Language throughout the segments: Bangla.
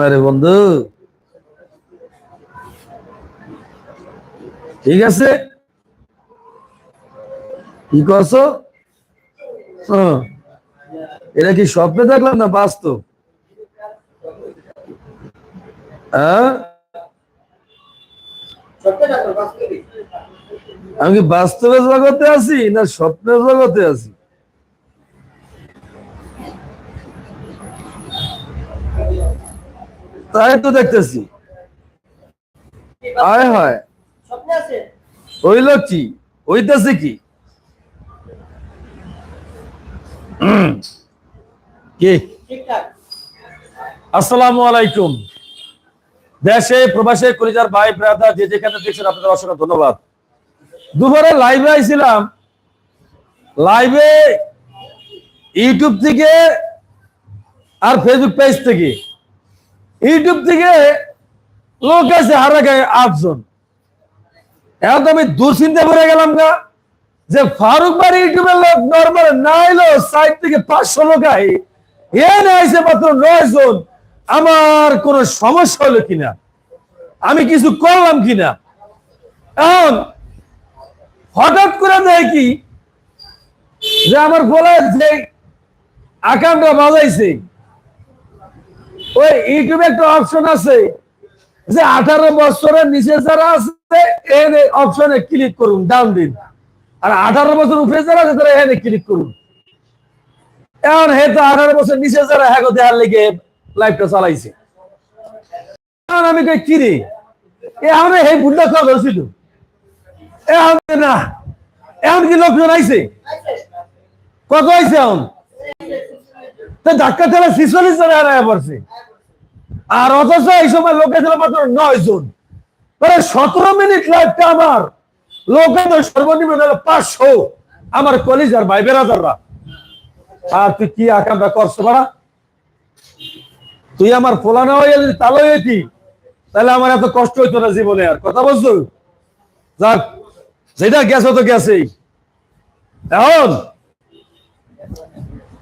আরে বন্ধু। ঠিক আছে? কি করছ। এটা কি স্বপ্নে দেখলাম না বাস্তব? হ্যাঁ? আমি কি বাস্তবের জগতে আছি না স্বপ্নের জগতে আছি? তাই তো দেখতেছি। আয় হয়। হইল কি। কি? আসসালামু আলাইকুম। দেশে, প্রবাসে কলিজার ভাই, ব্রাদার, যে যেখানে দেখছেন আপনাদের অসংখ্য ধন্যবাদ। দুপুরে লাইভে আইছিলাম। লাইভে ইউটিউব থেকে আর ফেসবুক পেজ থেকে। ইউটিউব থেকে লোক আছে হারা গায়ে আটজন। এখন তো আমি দুশ্চিন্তা করে গেলাম গা যে ফারুক বাড়ি ইউটিউবের লোক নর্মাল না এলো সাইড থেকে পাঁচশো লোক আই এনে আইসে মাত্র নয় জন। আমার কোনো সমস্যা হলো কিনা? আমি কিছু করলাম কিনা? এখন হঠাৎ করে দেয় কি যে আমার বলে যে আকামটা বাজাইছে ওই ইউটিউবে একটা অপশন আছে যে আঠারো বছরের নিচে যারা আছে এনে অপশনে ক্লিক করুন ডাউন দিন। আর আঠারো বছর উপরে যারা আছে, তারা এনে ক্লিক করুন। এখন হে তো আঠারো বছর নিচে যারা হ্যাঁ দেখার লেগে লাইফটা চালাইছে। এখন আমি কই কি রে এ আমরা হে বুদ্ধা খাওয়া ধরছিল এখন না, এখন কি লোকজন আইছে? কত আইছে এখন? আর অথচ এই সময় লোকে ছিল মাত্র নয় জন। সতেরো মিনিট লাইফটা আমার। লোকে তো সর্বনিম্ন পাঁচশো। আমার কলিজ আর ভাই আর তুই কি আকামটা করছ পারা তুই আমার ফোলা না হয়ে যদি তালো হয়েছি তাহলে আমার এত কষ্ট হইতো না জীবনে আর। কথা বলছো? যাক, যেটা গেছো তো গেছেই। এখন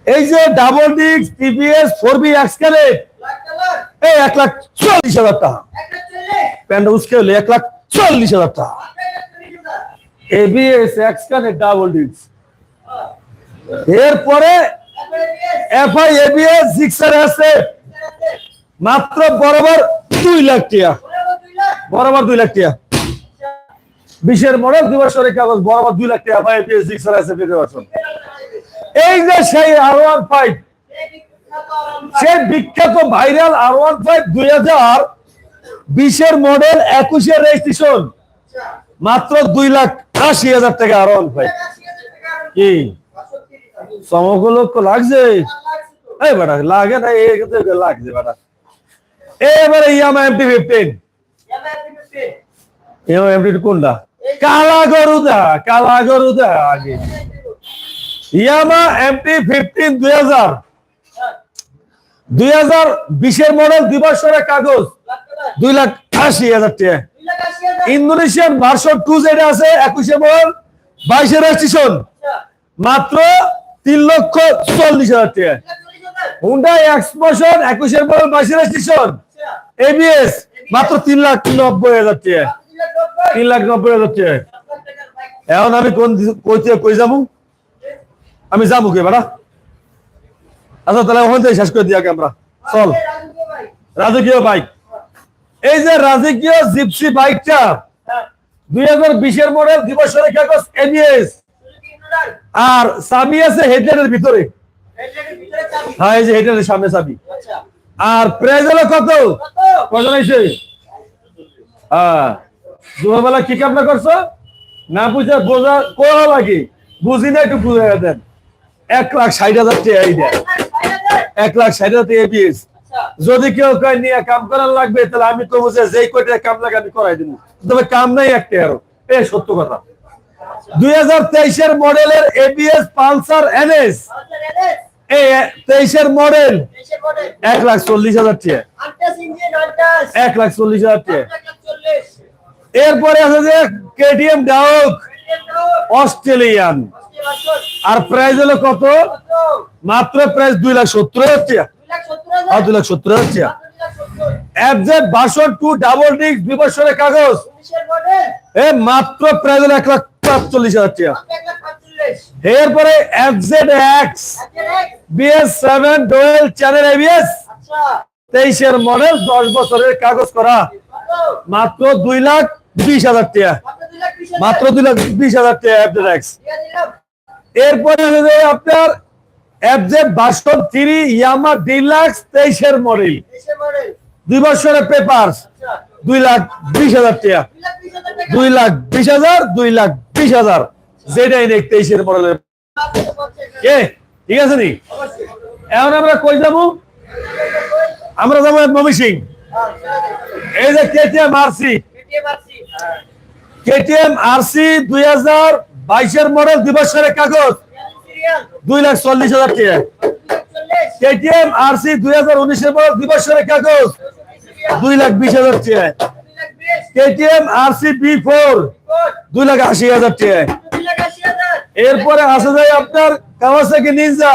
এই যে ডাবল ডিক্স টিভিএস ফোর বি এই এক লাখ চল্লিশ হাজার টাকা। প্যান্ট উসকে হলে এক লাখ চল্লিশ হাজার টাকা। এবিএস এক্সকালেট ডাবল ডিক্স এরপরে এফআই এবিএস জিক্সার আছে মাত্র বরাবর দুই লাখ টাকা বরাবর দুই লাখ টাকা বিশের মডেল দুই বছরের কাগজ, বরাবর দুই লাখ টাকা এফআই এবিএস জিক্সার আছে ফিরে বছর এই যে সেই আর ওয়ান ফাইভ সেই বিখ্যাত ভাইরাল আর ওয়ান ফাইভ দুই হাজার বিশের মডেল একুশের রেজিস্ট্রেশন মাত্র দুই লাখ আশি হাজার টাকা আর ওয়ান ফাইভ কি? চমকগুলো লাগছে? এই বেটা, লাগে না, এই লাগছে বেটা। এবারে Yamaha MT fifteen Yamaha MT কোনটা কালা গরুদা কালা গরুদা আগে। ইয়ামা এমটি ফিফটিন দুই হাজার। দুই হাজার বিশের মডেল দুই কাগজ দুই লাখ আশি হাজার টাকা। ইন্দোনেশিয়ান ভার্সন টু যেটা আছে, একুশে মডেল বাইশে রেজিস্ট্রেশন মাত্র তিন লক্ষ চল্লিশ হাজার টাকা। হুন্ডা এক্সপোশন একুশের মডেল বাইশে রেজিস্ট্রেশন এবিএস মাত্র তিন লাখ নব্বই হাজার টাকা। তিন লাখ নব্বই হাজার টাকা। এখন আমি কোন কইতে কই যাব? আমি যাব কে বেড়া আচ্ছা তাহলে ওখান থেকে শেষ করে দিয়া আমরা। চল। রাজকীয় বাইক এই যে রাজকীয় জিপসি বাইকটা দুই হাজার বিশের মডেল দিবসের কাগজ এবিএস আর চাবি আছে হেডলাইটের ভিতরে। হ্যাঁ এই যে হেডলাইটের সামনে চাবি আর প্রাইস হলো কত? কত হয়েছে? হ্যাঁ। কি কামনা করছ? না বুঝে বোঝা কোয়া লাগে? বুঝি না, একটু বুঝে দেন। এক লাখ ষাট হাজার টাকা এই দেন এক লাখ ষাট হাজার টাকা এবিএস যদি কেউ কয় নিয়ে কাম করার লাগবে তাহলে আমি তো বুঝে যেই কোটি কাম লাগে আমি করাই দিব। তবে কাম নাই একটা আরও। এ সত্য কথা। দুই হাজার তেইশের মডেলের এবিএস পালসার এনএস তেইশের মডেল। এক লাখ চল্লিশ হাজার এক লাখ চল্লিশ হাজার এরপরে আছে যে কেটিএম ডাউক। অস্ট্রেলিয়ান। আর প্রাইস হলো কত? মাত্র প্রাইস দুই লাখ সত্তর হাজার আর দুই লাখ সত্তর হাজার টু দুই কাগজ। এ মাত্র হলো এক লাখ হাজার এরপরে এক্স সেভেন চ্যানেল তেইশের মডেল দশ বছরের কাগজ করা। মাত্র দুই লাখ বিশ হাজার টাকা। মাত্র দুই লাখ বিশ হাজার টাকা এক্স এরপরে হচ্ছে আপনার FZ version three Yamaha deluxe তেইশের মডেল দুই বছরের পেপার দুই লাখ বিশ হাজার টাকা। দুই লাখ বিশ হাজার দুই লাখ বিশ হাজার যেটাই নেই তেইশের মডেলের কে? ঠিক আছে নি? এখন আমরা কই যাব? আমরা যাব মমি সিং। এই যে কেটিএম আরসি কেটিএম আরসি দুই হাজার বাইশের মডেল দুই বছরের কাগজ। দুই লাখ চল্লিশ হাজার টাকা কেটিএম আর সি দুই হাজার উনিশের মডেল দুই বছরের কাগজ। দুই লাখ বিশ হাজার টাকা কেটিএম আরসি বি ফোর দুই লাখ আশি হাজার টাকা এরপরে আসে যায় আপনার কাওয়াসাকি নিনজা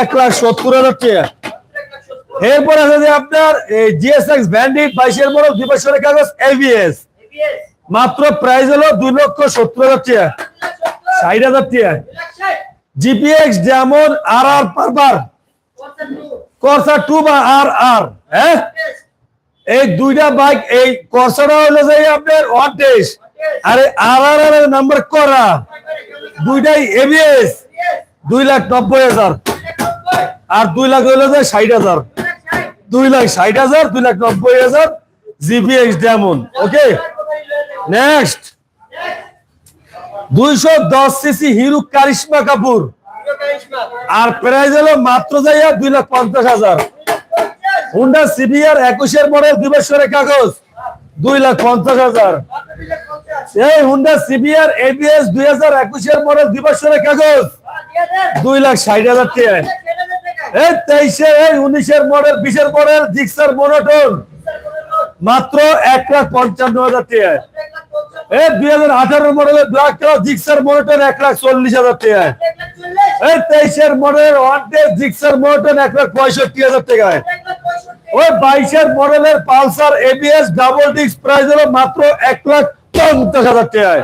এক লাখ সত্তর হাজার টাকা এরপরে আছে যে আপনার জিএসএক্স ব্যান্ডিট বাইশের মডেল দুই বছরের কাগজ এবিএস মাত্র প্রাইস হলো দুই লক্ষ সত্তর হাজার টাকা ষাট হাজার টাকা জিপিএক্স যেমন আর আর পারবার করসা টু বা আর আর হ্যাঁ? এই দুইটা বাইক এই করসাটা হলো যে আপনার ওয়ান আরে আর আর আর নাম্বার করা। দুইটাই এবিএস দুই লাখ নব্বই হাজার। আর দুই লাখ হইল যে ষাট হাজার। দুই লাখ ষাট হাজার, দুই লাখ নব্বই হাজার জিপিএক্স ডেমন ওকে নেক্সট দুইশো দশ সিসি হিরু কারিশমা কাপুর। আর প্রাইস হলো মাত্র যাইয়া দুই লাখ পঞ্চাশ হাজার। হুন্ডা সিবিআর একুশের মডেল দুই বছরের কাগজ, দুই লাখ পঞ্চাশ হাজার। এই হুন্ডা সিবিআর এবিএস দুই হাজার একুশের মডেল দুই বছরের কাগজ, দুই লাখ ষাট হাজার টাকা এই তেইশের, এই উনিশের মডেল বিশের মডেল জিক্সার মনোটন মাত্র এক লাখ পঞ্চান্ন হাজার টাকা এই দুই হাজার আঠারো মডেলের ব্ল্যাক কালার জিক্সার এক লাখ চল্লিশ হাজার টাকা এই তেইশের model one day Gixxer monotone এক লাখ পঁয়ষট্টি হাজার টাকায়। ওই বাইশের মডেলের Pulsar ABS double disc price হলো মাত্র এক লাখ পঞ্চাশ হাজার টাকায়।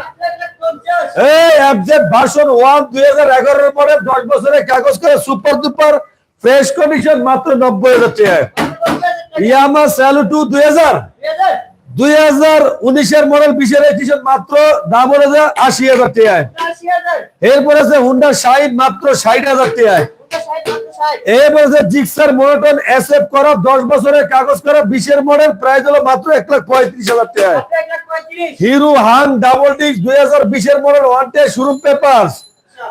এই এফজেড ভার্সন ওয়ান দুই হাজার এগারোর মডেল দশ বছরের কাগজ করে সুপার দুপার ফ্রেশ কন্ডিশন মাত্র নব্বই হাজার টাকায়। ইয়ামা স্যালু টু দুই হাজার। দুই হাজার উনিশের মডেল বিশের এডিশন মাত্র দাম যে আশি হাজার টাকায়। এরপরে আছে হুন্ডা শাইন মাত্র ষাট হাজার টাকায়। এরপরে আছে জিক্সার মোনোটন এসএফ করা দশ বছরের কাগজ করা বিশের মডেল প্রাইস হলো মাত্র এক লাখ পঁয়ত্রিশ হাজার টাকায়। হিরো হান ডাবল ডিস্ক দুই হাজার বিশের মডেল ওয়ান ডে শুরু পেপার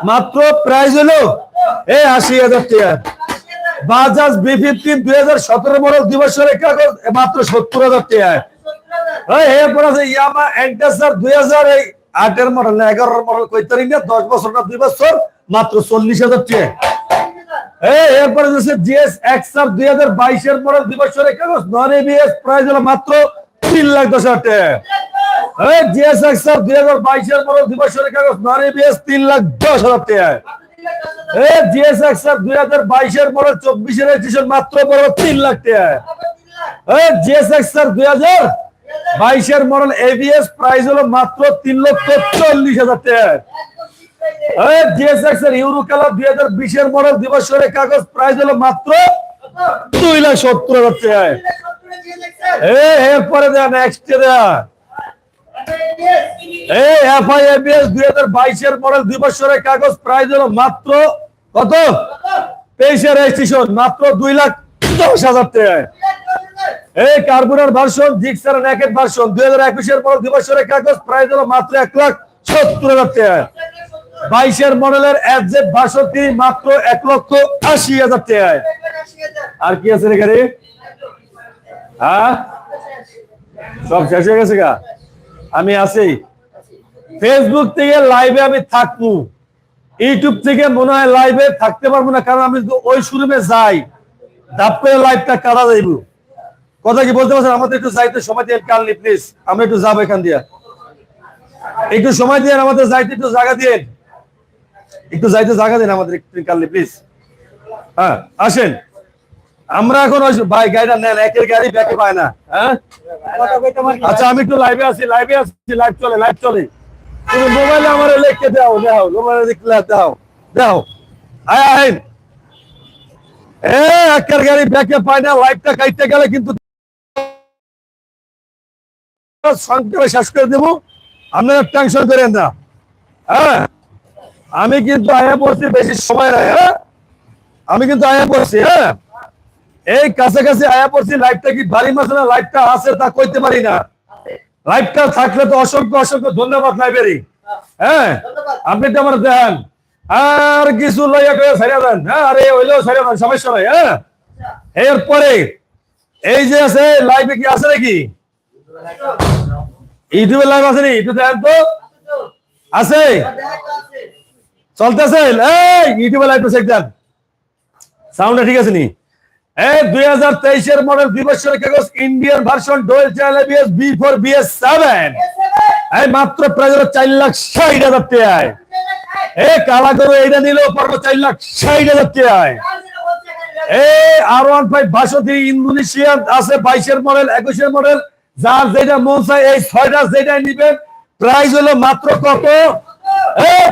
মাত্র প্রাইস হলো এই আশি হাজার টাকা বাজাজ বি ফিফটিন দুই হাজার সতেরো মডেল দুই বছরের কাগজ মাত্র সত্তর হাজার টাকা এই দুই আটের মডেল না, এগারোর মডেল কইতারি না, দশ বছর না দুই বছর, মাত্র চল্লিশ হাজার এই, এরপরে দুই বাইশের মডেল দুই বছরের প্রাইস হলো মাত্র তিন লাখ দশ হাজার দুই চব্বিশের মাত্র তিন লাখ টাকা। দুই বাইশের মডেল এবিএস প্রাইস হলো মাত্র তিন লক্ষ চল্লিশ হাজার টাকা। ইউরো কালার দুই হাজার বিশের মডেল দুই কাগজ প্রাইস হলো মাত্র দুই লাখ সত্তর হাজার এই, এরপরে দেয়া নেক্সট কত? তেইশের রেজিস্ট্রেশন মাত্র দুই লাখ দশ হাজার টাকায় এই কার্বনের ভার্সন জিক্সার ভার্সন, দুই হাজার মডেল দুই কাগজ, প্রাইস হলো মাত্র লাখ সত্তর হাজার টাকায় বাইশের মডেলের এফজেড ভার্সন মাত্র লক্ষ আশি হাজার আর কি আছে এখানে হ্যাঁ? সব শেষ হয়ে গেছে গা? আমি আছি। ফেসবুক থেকে লাইভে আমি থাকব। ইউটিউব থেকে মনে হয় লাইভে থাকতে পারব না, কারণ আমি ওই শোরুমে যাই করে লাইভটা কাটা যাইব। কথা কি বলতে পারছেন? আমাদের একটু যাইতে সময় দিয়ে কালনি প্লিজ আমরা একটু যাব এখান দিয়া। একটু সময় দিয়ে আমাদের যাইতে, একটু জায়গা দিয়ে। একটু যাইতে জায়গা দিন আমাদের একটু কালনি প্লিজ হ্যাঁ আসেন। আমরা এখন ভাই, গাড়িটা নেন, একের গাড়ি ব্যাকে পায় না। হ্যাঁ? আচ্ছা আমি একটু লাইভে আছি লাইভে আছি লাইভ চলে লাইভ চলে। তুমি মোবাইলে আমার লেখকে দাও দাও মোবাইলে দাও দাও। আয় আয় এ, একের গাড়ি ব্যাকে পায় না লাইভটা কাইতে গেলে কিন্তু সংক্ষেপে শেষ করে দেবো। আপনারা টেনশন করেন না। হ্যাঁ? আমি কিন্তু আয়া পড়ছি বেশি সময় নাই হ্যাঁ? আমি কিন্তু আয়া পড়ছি হ্যাঁ? এই কাছাকাছি আয়া পড়ছি কি বাড়ি মাসে না? আছে তা কইতে পারি না। থাকলে তো অসংখ্য অসংখ্য ধন্যবাদ লাইব্রেরি হ্যাঁ? আপনি তো আমার দেন। আর কিছু লইয়া করে সারিয়া দেন হ্যাঁ? আরে, হইলেও সারিয়া দেন, সমস্যা নাই হ্যাঁ? এরপরে, এই যে আছে লাইভে কি আছে নাকি? ইউটিউবে লাইভ আছে নি? আছে? চলতেছে? এই, ইউটিউবে লাইভটা চেক দেন। সাউন্ডটা ঠিক আছে নি? এই, দুই হাজার তেইশের মডেল দুই কাগজ Indian version dual channel ABS B এই, মাত্র প্রায় চার লাখ ষাট হাজার টাকায়। এ, কালা করে এইটা নিলেও পারব চার লাখ ষাট হাজার টাকায়। এই আর ওয়ান ফাইভ বাষট্টি ইন্দোনেশিয়ান আছে, বাইশের মডেল একুশের মডেল যার যেটা মন চায় এই ছয়টা যেটা নিবেন প্রাইস হলো মাত্র কত?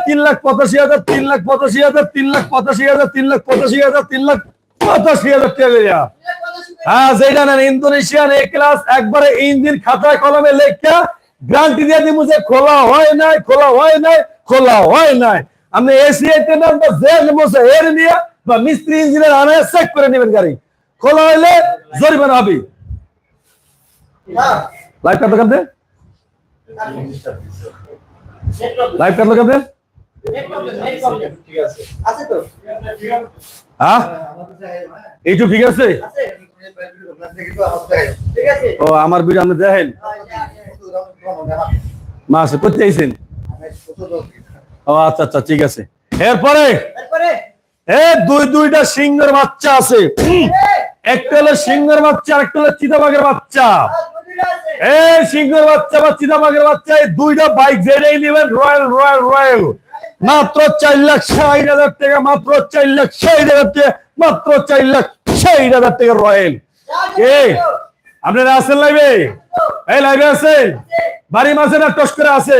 তিন লাখ পঁচাশি হাজার, তিন লাখ পঁচাশি হাজার, তিন লাখ পঁচাশি হাজার, তিন লাখ পঁচাশি হাজার, তিন লাখ পঁচাশি হাজার টাকা হ্যাঁ যেটা নেন ইন্দোনেশিয়ান ক্লাস একবারে ইঞ্জিন খাতায় কলমে লেখা গ্যারান্টি দিয়ে দিব যে খোলা হয় নাই, খোলা হয় নাই, খোলা হয় নাই। আপনি এসি এর নিয়ে, বা মিস্ত্রি ইঞ্জিনিয়ার আনে চেক করে নেবেন গাড়ি। খোলা হইলে জরিমানা হবে। লাইভ কাটলো কাটতে লাইভ কাটলো কাটতে হ্যাঁ? এইটু ঠিক আছে? ও আমার ভিডিও আপনি দেখেন? মাসে করতে আইছেন? ও আচ্ছা আচ্ছা ঠিক আছে। এরপরে? এ দুই দুইটা সিংহের বাচ্চা আছে। একটা হলো সিংহের বাচ্চা আর একটা হলো চিতাবাঘের বাচ্চা। এই সিংহের বাচ্চা বা বাচ্চা এই দুইটা বাইক যেটাই নেবেন রয়্যাল রয়্যাল রয়্যাল মাত্র চার লাখ ষাট হাজার টাকা মাত্র চার লাখ ষাট হাজার টাকা মাত্র চার লাখ ষাট হাজার টাকা রয়্যাল কে আপনারা আছেন লাইভে এই লাইভে আছেন বাড়ি মাসে না টস করে আছে?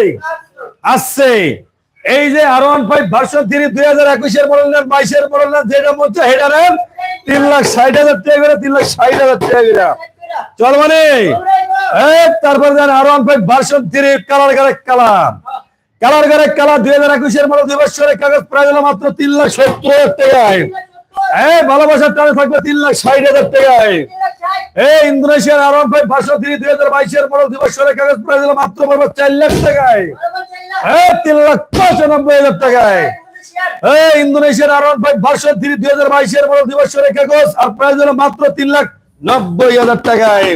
আসছে এই যে R one five version three দুই হাজার একুশের নেন বাইশের নেন যেটা মধ্যে হেডা নেন তিন লাখ ষাট হাজার টাকা করে তিন লাখ ষাট হাজার টাকা করে। চল মানে? তারপর five version three colour colour colour colour দুই হাজার একুশের মডেল দুই বছরের কাগজ প্রায় মাত্র তিন লাখ সত্তর হাজার টাকায়। ইন্দোনেশিয়ার আর ফাইভ ভার্সন দুই হাজার বাইশের মডেল দুই কাগজ মাত্র চার লাখ এই, তিন লাখ ইন্দোনেশিয়ার ফাইভ দুই হাজার বাইশের বছরের কাগজ আর প্রায় মাত্র তিন লাখ নব্বই হাজার টাকায়।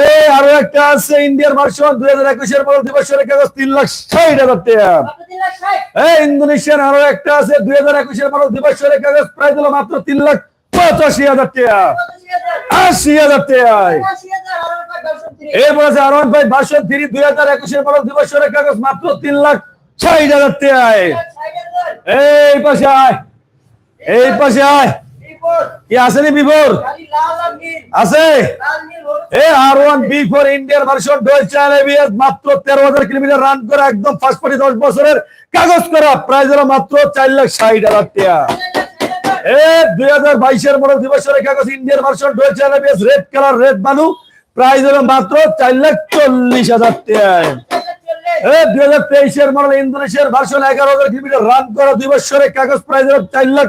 এই, আরও একটা আছে, ইন্ডিয়ার ভার্সন, দুই হাজার একুশের মডেল দুই কাগজ, তিন লাখ ষাট হাজার টাকা। এই ইন্দোনেশিয়ার আরও একটা আছে, দুই হাজার একুশের মডেল দুই কাগজ প্রায় হলো মাত্র তিন লাখ পঁচাশি হাজার টাকা। আশি হাজার টাকায়। এরপর আছে R one five version three, দুই হাজার একুশের মডেল দুই কাগজ, মাত্র তিন লাখ ষাট হাজার টাকায়। এই পাশে আয়, এই পাশে আয়। কি আসেনি বিভোর? আছে? A R one B four ইন্ডিয়ার ভার্সন ডয়েচার এবিএস মাত্র তেরো হাজার কিলোমিটার রান করে একদম ফার্স্ট পার্টি দশ বছরের কাগজ করা। মাত্র চার লাখ ষাট হাজার টাকা। এ দুই হাজার বাইশের মডেল দুই বছরের কাগজ ইন্ডিয়ান ভার্সন ডয়েচার এবিএস রেড কালার রেড বালু। প্রাইস হলো মাত্র চার লাখ চল্লিশ হাজার দুই হাজার তেইশের মডেল ইন্দোনেশিয়ার ভার্সন এগারো হাজার কিলোমিটার রান করা দুই বছরের কাগজ। প্রাইস হলো চার লাখ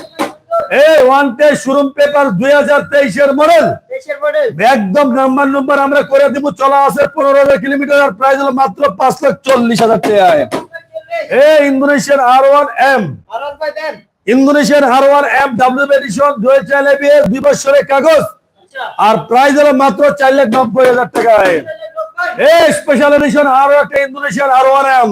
এই ওয়ান শোরুম পেপার দুই হাজার তেইশের মডেল একদম নাম্বার নম্বর আমরা করে দিব চলা আছে পনেরো হাজার কিলোমিটার আর প্রাইস হলো মাত্র পাঁচ লাখ চল্লিশ হাজার এই Indonesian R one M Indonesian R one M W edition দুই চার দুই বছরের কাগজ। আর প্রাইস হলো মাত্র চার লাখ নব্বই হাজার এই স্পেশাল এডিশন আরও একটা Indonesian R one M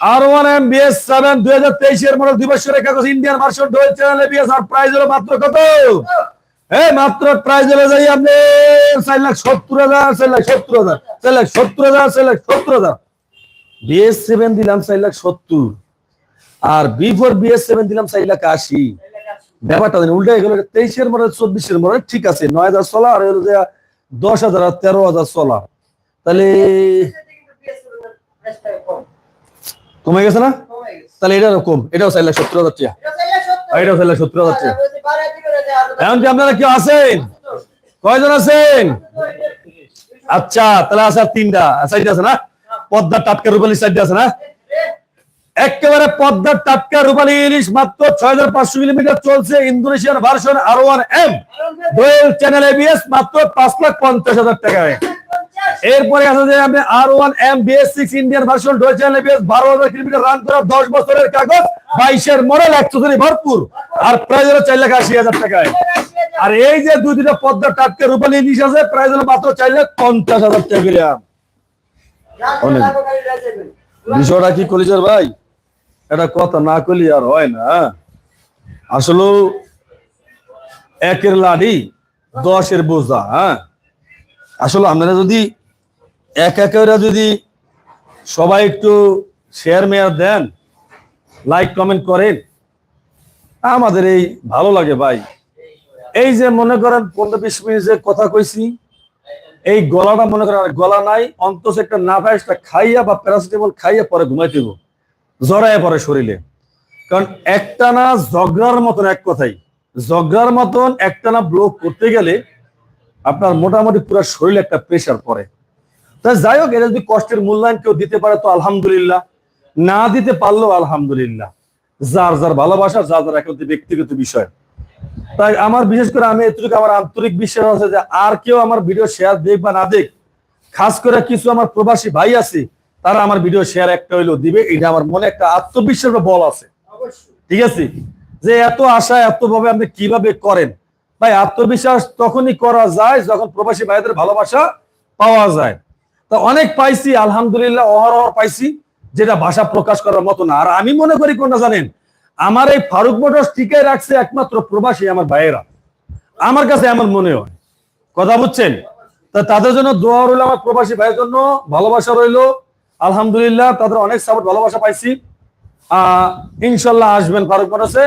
M দুই তেইশের মডেল ভার্সন মাত্র কত? মাত্র যাই লাখ লাখ হাজার লাখ লাখ হাজার। দিলাম লাখ আর বি দিলাম লাখ ব্যাপারটা তেইশের চব্বিশের মডেল ঠিক আছে, নয় হাজার চলা আর দশ হাজার তেরো হাজার চলা তাহলে কমে গেছে না? তাহলে এটা কম এটাও চার লাখ সত্তর হাজার টাকা। এটাও চার লাখ সত্তর হাজার টাকা। এখন কি আপনারা কেউ আছেন? কয়জন আছেন? আচ্ছা তাহলে আছে তিনটা। সাইড আছে না? পদ্মার টাটকা রূপালী সাইড আছে না? একেবারে পদ্মার টাটকা রূপালী ইলিশ মাত্র ছয় হাজার পাঁচশো কিলোমিটার চলছে Indonesian version R one M. Dual channel ABS মাত্র পাঁচ লাখ পঞ্চাশ হাজার টাকায়। এরপরে আছে যে আপনি R one M BS six Indian version dual ABS বারো হাজার কিলোমিটার রান করা দশ বছরের কাগজ বাইশের মডেল একশো ভরপুর। আর প্রাইস হলো চার লাখ আশি হাজার টাকায়। আর এই যে দুই দুটা পদ্মা টাটকে রূপালী ইলিশ আছে প্রাইস হলো মাত্র চার লাখ পঞ্চাশ হাজার টাকা করে। বিষয়টা কি কলিজার ভাই? এটা কথা না করলে আর হয় না। আসলে একের লাড়ি দশের বোঝা হ্যাঁ? আসলে আপনারা যদি এক যদি সবাই একটু শেয়ার মেয়ার দেন লাইক কমেন্ট করেন, আমাদের এই ভালো লাগে ভাই। এই যে মনে করেন পনেরো বিশ মিনিট যে কথা কইছি, এই গলাটা মনে করেন গলা নাই, অন্তত একটা না ভাইসটা খাইয়া বা প্যারাসিটামল খাইয়া পরে ঘুমাই দিব জড়াইয়া পরে শরীরে। কারণ একটানা জগরার মতন এক কথাই জগরার মতন একটানা ব্লক করতে গেলে আপনার মোটামুটি পুরো শরীরে একটা প্রেশার পড়ে। যাই হোক, এটা যদি কষ্টের মূল্যায়ন কেউ দিতে পারে, তো আলহামদুলিল্লাহ। না দিতে পারলেও আলহামদুলিল্লাহ। যার যার ভালোবাসা, যার যার একান্ত ব্যক্তিগত বিষয়। তাই আমার বিশেষ করে আমি এতটুকু আমার আন্তরিক বিশ্বাস আছে যে আর কেউ আমার ভিডিও শেয়ার দেখ বা না দেখ, খাস করে কিছু আমার প্রবাসী ভাই আছে, তারা আমার ভিডিও শেয়ার একটা হইলেও দিবে, এটা আমার মনে একটা আত্মবিশ্বাস বা বল আছে। ঠিক আছে? যে এত আশা, এত ভাবে আপনি কীভাবে করেন? ভাই, আত্মবিশ্বাস তখনই করা যায় যখন প্রবাসী ভাইদের ভালোবাসা পাওয়া যায়। তা অনেক পাইছি, আলহামদুলিল্লাহ অহরহ পাইছি, যেটা ভাষা প্রকাশ করার মতো না। আর আমি মনে করি কোনটা জানেন? আমার এই ফারুক মোটরস টিকে রাখছে একমাত্র প্রবাসী আমার ভাইয়েরা। আমার কাছে এমন মনে হয়। কথা বুঝছেন? তা তাদের জন্য দোয়া রইল আমার প্রবাসী ভাইয়ের জন্য, ভালোবাসা রইল। আলহামদুলিল্লাহ, তাদের অনেক সাপোর্ট ভালোবাসা পাইছি। আহ ইনশাল্লাহ আসবেন ফারুক মোটরসে।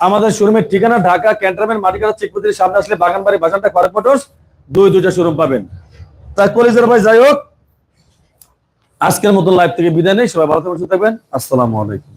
আমাদের শোরুমের ঠিকানা ঢাকা, ক্যান্টনমেন্ট, মাটিকাটা, চেকপুতির সামনে আসলে বাগানবাড়ি বাজারটা ফারুক মোটরস। দুই দুইটা শোরুম পাবেন। তাই কলেজের ভাই যাই হোক, আজকের মতো লাইভ থেকে বিদায় নেই, সবাই ভালো থাকবেন। আসসালামু আলাইকুম।